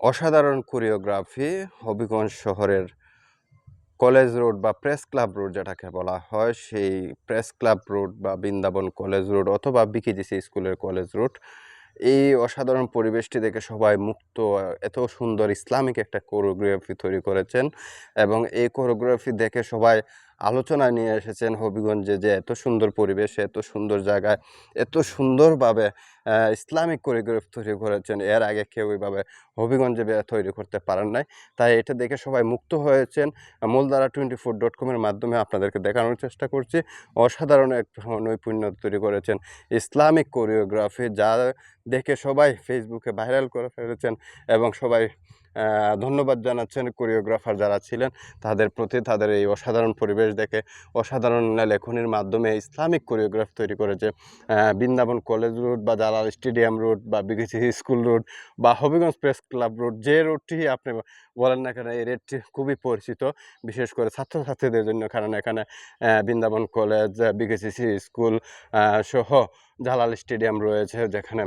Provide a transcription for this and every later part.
অসাধারণ কোরিওগ্রাফি হবিগঞ্জ শহরের college road বা প্রেস ক্লাব রোড যেটাকে বলা হয়, সেই প্রেস ক্লাব রোড বা বৃন্দাবন কলেজ রোড অথবা বিকেজিসি স্কুলের কলেজ রোড এই অসাধারণ পরিবেশটি দেখে সবাই মুক্ত, এত সুন্দর ইসলামিক একটা কোরিওগ্রাফি তৈরি করেছেন এবং এই কোরিওগ্রাফি দেখে সবাই আলোচনায় নিয়ে এসেছেন হবিগঞ্জে যে এত সুন্দর পরিবেশ, এত সুন্দর জায়গায়, এত সুন্দরভাবে ইসলামিক কোরিওগ্রাফি তৈরি করেছেন। এর আগে কেউ এইভাবে হবিগঞ্জে তৈরি করতে পারেন নাই। তাই এটা দেখে সবাই মুক্ত হয়েছেন। মূলধারা টোয়েন্টি ফোর ডট কমের মাধ্যমে আপনাদেরকে দেখানোর চেষ্টা করছি। অসাধারণ এক নৈপুণ্য তৈরি করেছেন ইসলামিক কোরিওগ্রাফি, যা দেখে সবাই ফেসবুকে ভাইরাল করে ফেলেছেন এবং সবাই ধন্যবাদ জানাচ্ছেন কোরিওগ্রাফার যারা ছিলেন, তাদের প্রতি তাদের এই অসাধারণ পরিবেশ দেখে, অসাধারণ লেখনির মাধ্যমে ইসলামিক কোরিওগ্রাফ তৈরি করেছে। বৃন্দাবন কলেজ রোড বা জালাল স্টেডিয়াম রোড বা বিকেসি স্কুল রোড বা হবিগঞ্জ প্রেস ক্লাব রোড, যে রোডটি আপনি বলেন না কেন, এই রোডটি খুবই পরিচিত। বিশেষ করে ছাত্রছাত্রীদের জন্য, কারণ এখানে বৃন্দাবন কলেজ বিকেসিসি স্কুল সহ জালাল স্টেডিয়াম রয়েছে যেখানে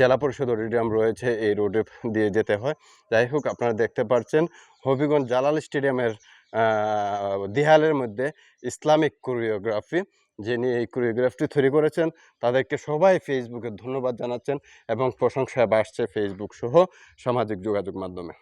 জেলা পরিষদ অডিটোরিয়াম রয়েছে এই রোডে দিয়ে যেতে হয়। যাই হোক আপনারা দেখতে পাচ্ছেন হবিগঞ্জ জালাল স্টেডিয়ামের আহ, দেয়ালের মধ্যে ইসলামিক কোরিওগ্রাফি যিনি এই কোরিওগ্রাফটি তৈরি করেছেন তাদেরকে সবাই ফেসবুকে ধন্যবাদ জানাচ্ছেন এবং প্রশংসায় বাসছে ফেসবুক সহ সামাজিক যোগাযোগ মাধ্যমে।